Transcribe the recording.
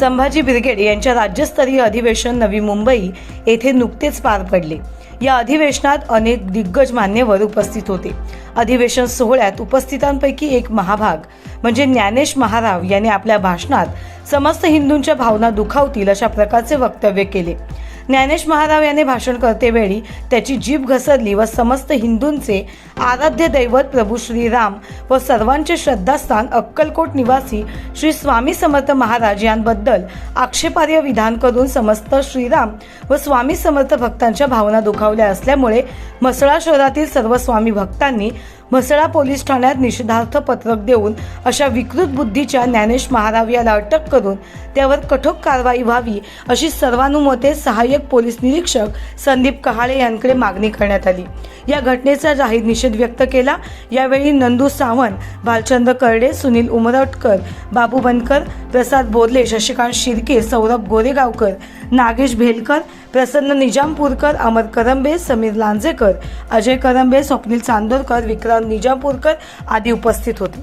Sambhaji brigade यांच्या राज्यस्तरीय अधिवेशन नवी मुंबई येथे नुकतेच पार पडले. या अधिवेशनात अनेक दिग्गज मान्यवर उपस्थित होते. अधिवेशन सोहळ्यात उपस्थितांपैकी एक महाभाग म्हणजे ज्ञानेश महाराव यांनी आपल्या भाषणात समस्त हिंदूंच्या भावना दुखावतील अशा प्रकारचे वक्तव्य केले. ज्ञानेश महाराव याने भाषण करतेवेळी त्याची जीभ घसरली व समस्त हिंदूंचे आराध्य दैवत प्रभू श्रीराम व सर्वांचे श्रद्धास्थान अक्कलकोट निवासी श्री स्वामी समर्थ महाराज यांबद्दल आक्षेपार्ह विधान करून समस्त श्रीराम व स्वामी समर्थ भक्तांच्या भावना दुखावल्या असल्यामुळे म्हसळा शहरातील सर्व स्वामी भक्तांनी म्हसळा पोलीस ठाण्यात निषेधार्थ पत्रक देऊन अशा विकृत बुद्धीच्या ज्ञानेश महाराव याला अटक करून त्यावर कठोर कारवाई व्हावी अशी सर्वानुमते सहाय्यक पोलीस निरीक्षक संदीप कहाळे यांकडे मागणी करण्यात आली. या घटनेचा जाहीर निषेध व्यक्त केला. यावेळी नंदू सावंत भालचंद्र करडे सुनील उमरटकर बाबू बनकर प्रसाद बोरले शशिकांत शिर्के सौरभ गोरेगावकर नागेश भेलकर प्रसन्न निजामपूरकर अमर करंबे समीर लांजेकर अजय करंबे स्वप्नील चांदोरकर विक्रांत निजामपूरकर आदी उपस्थित होते.